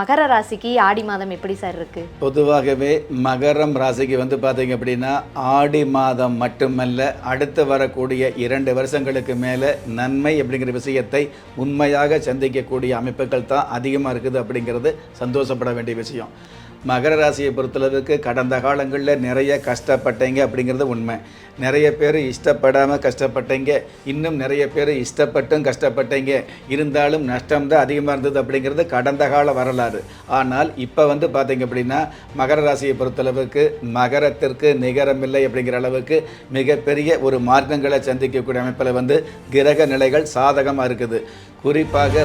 மகர ராசிக்கு ஆடி மாதம் எப்படி சார் இருக்கு? பொதுவாகவே மகரம் ராசிக்கு வந்து பார்த்தீங்க அப்படின்னா ஆடி மாதம் மட்டுமல்ல அடுத்து வரக்கூடிய இரண்டு வருஷங்களுக்கு மேலே நன்மை அப்படிங்கிற விஷயத்தை உண்மையாக சந்திக்கக்கூடிய அமைப்புகள் தான் அதிகமாக இருக்குது அப்படிங்கிறது சந்தோஷப்பட வேண்டிய விஷயம். மகர ராசியை பொறுத்தளவுக்கு கடந்த காலங்களில் நிறைய கஷ்டப்பட்டீங்க அப்படிங்கிறது உண்மை. நிறைய பேர் இஷ்டப்படாமல் கஷ்டப்பட்டீங்க. இன்னும் நிறைய பேர் இஷ்டப்பட்டும் கஷ்டப்பட்டீங்க. இருந்தாலும் நஷ்டம் தான் அதிகமாக இருந்தது அப்படிங்கிறது கடந்த கால வரலாறு. ஆனால் இப்போ வந்து பார்த்தீங்க அப்படின்னா மகர ராசியை பொறுத்தளவுக்கு மகரத்திற்கு நிகரமில்லை அப்படிங்கிற அளவுக்கு மிகப்பெரிய ஒரு மார்க்கங்களை சந்திக்கக்கூடிய அமைப்பில் வந்து கிரக நிலைகள் சாதகமாக இருக்குது. குறிப்பாக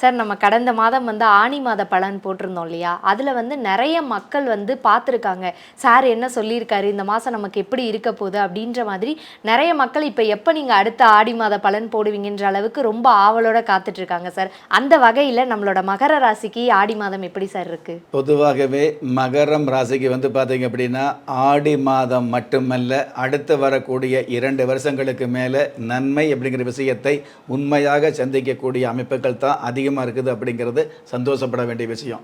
சார் நம்ம கடந்த மாதம் வந்து ஆனி மாத பலன் போட்டிருந்தோம் இல்லையா? அதில் வந்து நிறைய மக்கள் வந்து பார்த்துருக்காங்க. சார் என்ன சொல்லியிருக்காரு? இந்த மாதம் நமக்கு எப்படி இருக்க போகுது? அப்படின்ற மாதிரி நிறைய மக்கள் இப்போ எப்போ நீங்கள் அடுத்த ஆடி மாத பலன் போடுவீங்கன்ற அளவுக்கு ரொம்ப ஆவலோட காத்துட்ருக்காங்க சார். அந்த வகையில் நம்மளோட மகர ராசிக்கு ஆடி மாதம் எப்படி சார் இருக்குது பொதுவாகவே மகரம் ராசிக்கு வந்து பார்த்தீங்க அப்படின்னா ஆடி மாதம் மட்டுமல்ல அடுத்து வரக்கூடிய இரண்டு வருஷங்களுக்கு மேலே நன்மை அப்படிங்கிற விஷயத்தை உண்மையாக சந்திக்கக்கூடிய அமைப்புகள் தான் அதிகமாக இருக்குது அப்படிங்கிறது சந்தோஷப்பட வேண்டிய விஷயம்.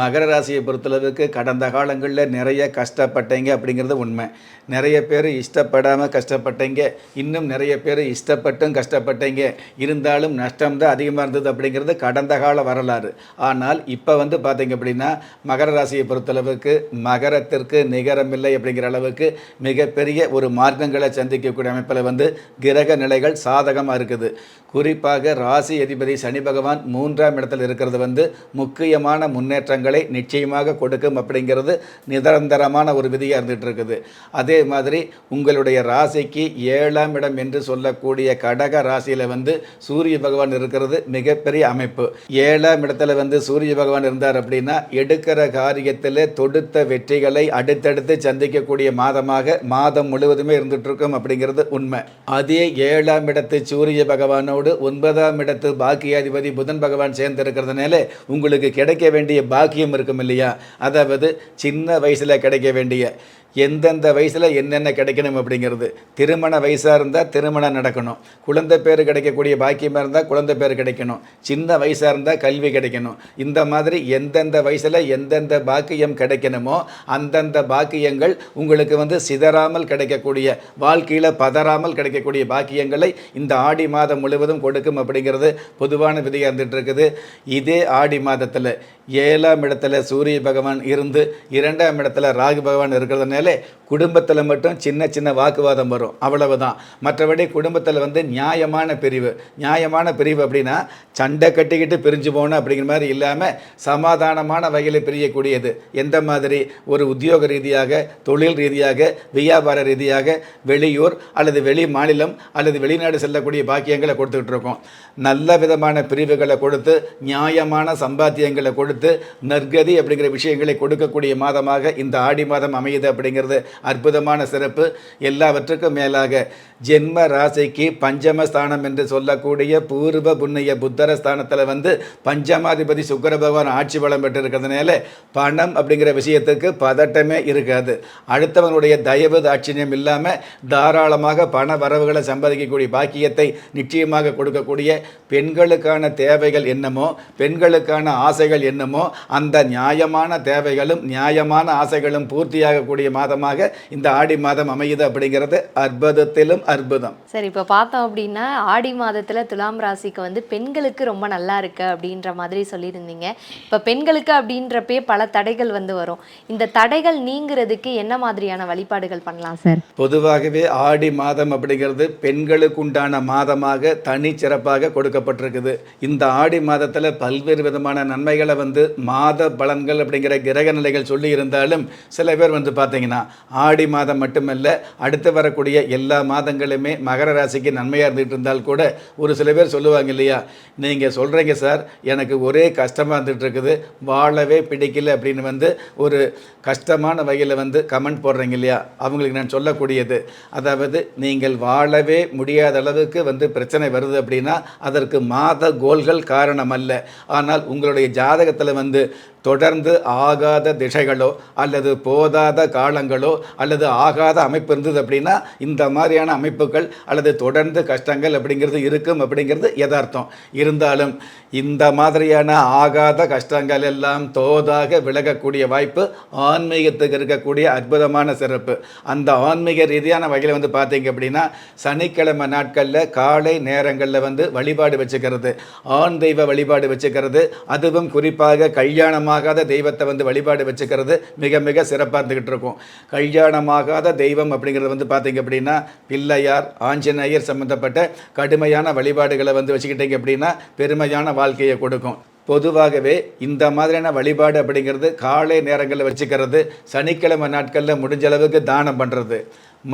மகர ராசியை பொறுத்தளவுக்கு கடந்த காலங்களில் நிறைய கஷ்டப்பட்டீங்க அப்படிங்கிறது உண்மை. நிறைய பேர் இஷ்டப்படாமல் கஷ்டப்பட்டீங்க. இன்னும் நிறைய பேர் இஷ்டப்பட்டும் கஷ்டப்பட்டீங்க. இருந்தாலும் நஷ்டம் தான் அதிகமாக இருந்தது அப்படிங்கிறது கடந்த கால வரலாறு. ஆனால் இப்போ வந்து பார்த்தீங்க அப்படின்னா மகர ராசியை பொறுத்தளவுக்கு மகரத்திற்கு நிகரமில்லை அப்படிங்கிற அளவுக்கு மிகப்பெரிய ஒரு மார்க்கங்களை சந்திக்கக்கூடிய அமைப்பில் வந்து கிரக நிலைகள் சாதகமாக இருக்குது. குறிப்பாக ராசி அதிபதி சனி பகவான் மூன்றாம் இடத்தில் இருக்கிறது வந்து முக்கியமான முன்னேற்றங்கள் நிச்சயமாக கொடுக்கும் அப்படிங்கிறது நிரந்தரமான ஒரு விதியாக இருந்துகிட்டு இருக்குது. அதே மாதிரி உங்களுடைய ராசிக்கு ஏழாம் இடம் என்று சொல்லக்கூடிய கடக ராசியில் வந்து சூரிய பகவான் இருக்கிறது மிகப்பெரிய அமைப்பு. ஏழாம் இடத்துல வந்து சூரிய பகவான் இருந்தார் அப்படின்னா எடுக்கிற காரியத்தில் தொடுத்த வெற்றிகளை அடுத்தடுத்து சந்திக்கக்கூடிய மாதமாக மாதம் முழுவதுமே இருந்துட்டு இருக்கும் அப்படிங்கிறது உண்மை. அதே ஏழாம் இடத்து சூரிய பகவானோடு ஒன்பதாம் இடத்து பாக்கியாதிபதி புதன் பகவான் சேர்ந்து இருக்கிறதுனால உங்களுக்கு கிடைக்க வேண்டிய பாக்கியம் இருக்கும் இல்லையா? அதாவது சின்ன வயசில் கிடைக்க வேண்டிய எந்தெந்த வயசில் என்னென்ன கிடைக்கணும் அப்படிங்கிறது. திருமண வயசாக இருந்தால் திருமணம் நடக்கணும். குழந்தை பேர் கிடைக்கக்கூடிய பாக்கியமாக இருந்தால் குழந்தை பேர் கிடைக்கணும். சின்ன வயசாக இருந்தால் கல்வி கிடைக்கணும். இந்த மாதிரி எந்தெந்த வயசில் எந்தெந்த பாக்கியம் கிடைக்கணுமோ அந்தந்த பாக்கியங்கள் உங்களுக்கு வந்து சிதறாமல் கிடைக்கக்கூடிய வாழ்க்கையில் பதறாமல் கிடைக்கக்கூடிய பாக்கியங்களை இந்த ஆடி மாதம் முழுவதும் கொடுக்கும் அப்படிங்கிறது பொதுவான விதியாக இருந்துகிட்டு இருக்குது இதே ஆடி மாதத்தில் ஏழாம் இடத்துல சூரிய பகவான் இருந்து இரண்டாம் இடத்துல ராகு பகவான் இருக்கிறதுனால குடும்பத்தில் மட்டும் சின்ன சின்ன வாக்குவாதம் வரும். அவ்வளவுதான். மற்றபடி குடும்பத்தில் வந்து நியாயமான பிரிவு. நியாயமான பிரிவு அப்படின்னா சண்டை கட்டிக்கிட்டு பிரிஞ்சு போகணும் அப்படிங்கிற மாதிரி இல்லாமல் சமாதானமான வகையில் பிரியக்கூடியது. எந்த மாதிரி? ஒரு உத்தியோக ரீதியாக தொழில் ரீதியாக வியாபார ரீதியாக வெளியூர் அல்லது வெளி மாநிலம் அல்லது வெளிநாடு செல்லக்கூடிய பாக்கியங்களை கொடுத்துக்கிட்டு இருக்கோம். நல்ல விதமான பிரிவுகளை கொடுத்து நியாயமான சம்பாத்தியங்களை கொடுத்து நற்கதி அப்படிங்கிற விஷயங்களை கொடுக்கக்கூடிய மாதமாக இந்த ஆடி மாதம் அமையுது அப்படிங்கிறது அற்புதமான சிறப்பு. எல்லாவற்றுக்கும் மேலாக ஜென்ம ராசிக்கு பஞ்சம ஸ்தானம் என்று சொல்லக்கூடிய பூர்வ புண்ணிய புத்தர ஸ்தானத்தில் வந்து பஞ்சமாதிபதி சுக்கர பகவான் ஆட்சி பலம் பெற்றிருக்கிறதுனால பணம் அப்படிங்கிற விஷயத்துக்கு பதட்டமே இருக்காது. அடுத்தவனுடைய தயவு தாட்சியம் இல்லாமல் தாராளமாக பண வரவுகளை சம்பாதிக்கக்கூடிய பாக்கியத்தை நிச்சயமாக கொடுக்கக்கூடிய பெண்களுக்கான தேவைகள் என்னமோ பெண்களுக்கான ஆசைகள் என்னமோ அந்த நியாயமான தேவைகளும் நியாயமான ஆசைகளும் பூர்த்தியாகக்கூடிய மாதமாக இந்த ஆடி மாதம் அமையுது அப்படிங்கிறது அற்புதத்திலும் அற்புதம். சரி இப்போ பார்த்தோம் அப்படின்னா ஆடி மாதத்துல துலாம் ராசிக்கு வந்து பெண்களுக்கு ரொம்ப நல்லா இருக்கு அப்படின்ற மாதிரி சொல்லியிருந்தீங்க. இப்போ பெண்களுக்கு அப்படின்றப்பே பல தடைகள் வந்து வரும். இந்த தடைகள் நீங்கிறதுக்கு என்ன மாதிரியான வழிபாடுகள் பண்ணலாம் சார்? பொதுவாகவே ஆடி மாதம் அப்படிங்கிறது பெண்களுக்கு உண்டான மாதமாக தனி சிறப்பாக கொடுக்கப்பட்டிருக்குது. இந்த ஆடி மாதத்தில் பல்வேறு விதமான நன்மைகளை வந்து மாத பலன்கள் அப்படிங்கிற கிரக நிலைகள் சொல்லி இருந்தாலும் சில பேர் வந்து பார்த்தீங்கன்னா பார்த்தீங்கன்னா ஆடி மாதம் மட்டுமல்ல அடுத்து வரக்கூடிய எல்லா மாதங்களுமே மகர ராசிக்கு நன்மையாக இருந்துகிட்டு இருந்தால் கூட ஒரு சில பேர் சொல்லுவாங்க இல்லையா நீங்கள் சொல்கிறீங்க சார் எனக்கு ஒரே கஷ்டமாக இருந்துகிட்டு இருக்குது வாழவே பிடிக்கல அப்படின்னு வந்து ஒரு கஷ்டமான வகையில் வந்து கமெண்ட் போடுறீங்க இல்லையா அவங்களுக்கு நான் சொல்லக்கூடியது. அதாவது நீங்கள் வாழவே முடியாத அளவுக்கு வந்து பிரச்சனை வருது அப்படின்னா அதற்கு மாத கோல்கள் காரணம் அல்ல. ஆனால் உங்களுடைய ஜாதகத்தில் வந்து தொடர்ந்து ஆகாத திசைகளோ அல்லது போதாத காலங்களோ அல்லது ஆகாத அமைப்பு இருந்தது அப்படின்னா இந்த மாதிரியான அமைப்புகள் அல்லது தொடர்ந்து கஷ்டங்கள் அப்படிங்கிறது இருக்கும் அப்படிங்கிறது யதார்த்தம். இருந்தாலும் இந்த மாதிரியான ஆகாத கஷ்டங்கள் எல்லாம் தோதாக விலகக்கூடிய வாய்ப்பு ஆன்மீகத்துக்கு இருக்கக்கூடிய அற்புதமான சிறப்பு. அந்த ஆன்மீக ரீதியான வகையில் வந்து பார்த்தீங்க அப்படின்னா சனிக்கிழமை நாட்களில் காலை நேரங்களில் வந்து வழிபாடு வச்சுக்கிறது. ஆண் தெய்வ வழிபாடு வச்சுக்கிறது. அதுவும் குறிப்பாக கல்யாணமாக கல்யாணமாகாத தெய்வத்தை வந்து வழிபாடு வச்சுக்கிறது மிக மிக சிறப்பாக இருந்துக்கிட்டு இருக்கும். கல்யாணமாகாத தெய்வம் அப்படிங்கிறது வந்து பார்த்தீங்க அப்படின்னா பிள்ளையார் ஆஞ்சநேயர் சம்மந்தப்பட்ட கடுமையான வழிபாடுகளை வந்து வச்சுக்கிட்டீங்க அப்படின்னா பெருமையான வாழ்க்கையை கொடுக்கும். பொதுவாகவே இந்த மாதிரியான வழிபாடு அப்படிங்கிறது காலை நேரங்களில் வச்சுக்கிறது சனிக்கிழமை நாட்களில் முடிஞ்ச அளவுக்கு தானம் பண்ணுறது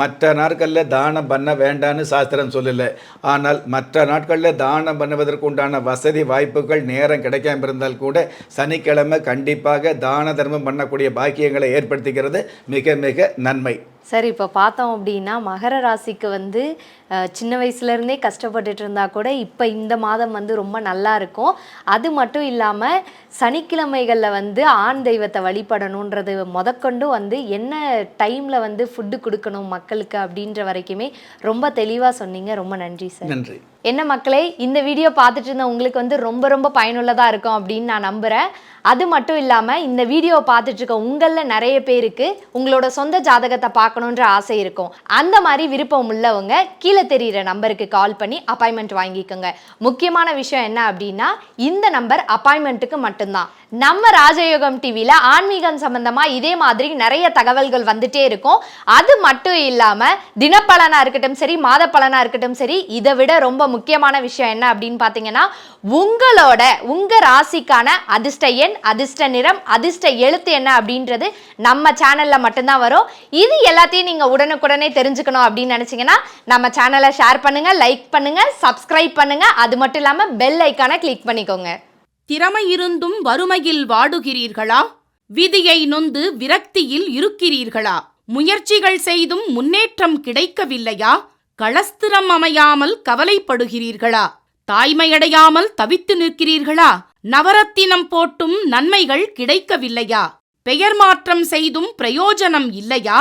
மற்ற நாட்களில் தானம் பண்ண வேண்டான்னு சாஸ்திரம் சொல்லலை. ஆனால் மற்ற நாட்களில் தானம் பண்ணுவதற்கு உண்டான வசதி வாய்ப்புகள் நேரம் கிடைக்காம இருந்தால் கூட சனிக்கிழமை கண்டிப்பாக தான தர்மம் பண்ணக்கூடிய பாக்கியங்களை ஏற்படுத்திக்கிறது மிக மிக நன்மை. சரி இப்போ பார்த்தோம் அப்படின்னா மகர ராசிக்கு வந்து சின்ன வயசுலேருந்தே கஷ்டப்பட்டுட்டு இருந்தா கூட இப்போ இந்த மாதம் வந்து ரொம்ப நல்லா இருக்கும். அது மட்டும் இல்லாமல் சனிக்கிழமைகளில் வந்து ஆண் தெய்வத்தை வழிபடணுன்றது முதற்கொண்டு வந்து என்ன டைமில் வந்து ஃபுட்டு கொடுக்கணும் மக்களுக்கு அப்படின்ற வரைக்குமே ரொம்ப தெளிவாக சொன்னீங்க. ரொம்ப நன்றி சார் நன்றி. என்ன மக்களே இந்த வீடியோ பார்த்துட்டு இருந்த உங்களுக்கு வந்து ரொம்ப ரொம்ப பயனுள்ளதாக இருக்கும் அப்படின்னு நான் நம்புகிறேன் அது மட்டும் இல்லாமல் இந்த வீடியோவை பார்த்துட்டு இருக்க உங்களில் நிறைய பேருக்கு உங்களோட சொந்த ஜாதகத்தை பார்க்கணுன்ற ஆசை இருக்கும். அந்த மாதிரி விருப்பம் உள்ளவங்க கீழே தெரிகிற நம்பருக்கு கால் பண்ணி அப்பாயின்மெண்ட் வாங்கிக்கோங்க. முக்கியமான விஷயம் என்ன அப்படின்னா இந்த நம்பர் அப்பாயின்மெண்ட்டுக்கு மட்டும்தான். நம்ம ராஜயோகம் டிவியில் ஆன்மீகம் சம்பந்தமாக இதே மாதிரி நிறைய தகவல்கள் வந்துட்டே இருக்கும். அது மட்டும் இல்லாமல் தினப்பலனாக இருக்கட்டும் சரி மாத பலனாக இருக்கட்டும் சரி இதை விட ரொம்ப முக்கியமான விஷயம் என்ன அப்படின்னு பார்த்தீங்கன்னா உங்களோட உங்கள் ராசிக்கான அதிர்ஷ்ட எண் அதிர்ஷ்ட நிறம் அதிர்ஷ்ட எழுத்து என்ன அப்படின்றது நம்ம சேனலில் மட்டும்தான் வரும். இது எல்லாத்தையும் நீங்கள் உடனுக்குடனே தெரிஞ்சுக்கணும் அப்படின்னு நினச்சிங்கன்னா நம்ம சேனலை ஷேர் பண்ணுங்கள் லைக் பண்ணுங்கள் சப்ஸ்கிரைப் பண்ணுங்கள் அது மட்டும் இல்லாமல் பெல் ஐக்கானை கிளிக் பண்ணிக்கோங்க. திறமை இருந்தும் வறுமையில் வாடுகிறீர்களா? விதியை நொந்து விரக்தியில் இருக்கிறீர்களா? முயற்சிகள் செய்தும் முன்னேற்றம் கிடைக்கவில்லையா? களஸ்திரம் அமையாமல் கவலைப்படுகிறீர்களா? தாய்மையடையாமல் தவித்து நிற்கிறீர்களா? நவரத்தினம் போட்டும் நன்மைகள் கிடைக்கவில்லையா? பெயர் மாற்றம் செய்தும் பிரயோஜனம் இல்லையா?